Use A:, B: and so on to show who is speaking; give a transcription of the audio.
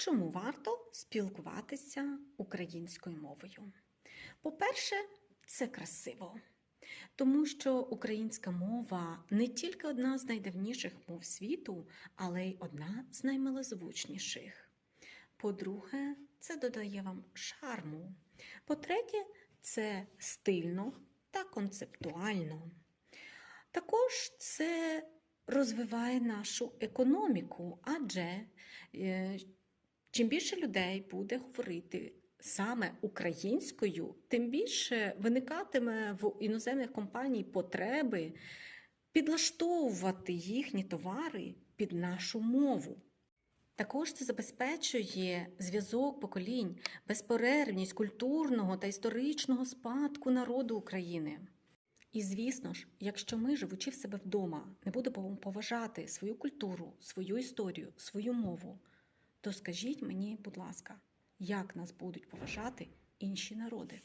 A: Чому варто спілкуватися українською мовою? По-перше, це красиво, тому що українська мова не тільки одна з найдавніших мов світу, але й одна з наймилозвучніших. По-друге, це додає вам шарму. По-третє, це стильно та концептуально. Також це розвиває нашу економіку, адже е, чим більше людей буде говорити саме українською, тим більше виникатиме в іноземних компаній потреби підлаштовувати їхні товари під нашу мову. Також це забезпечує зв'язок поколінь, безперервність культурного та історичного спадку народу України. І звісно ж, якщо ми, живучи в себе вдома, не будемо поважати свою культуру, свою історію, свою мову, то скажіть мені, будь ласка, як нас будуть поважати інші народи?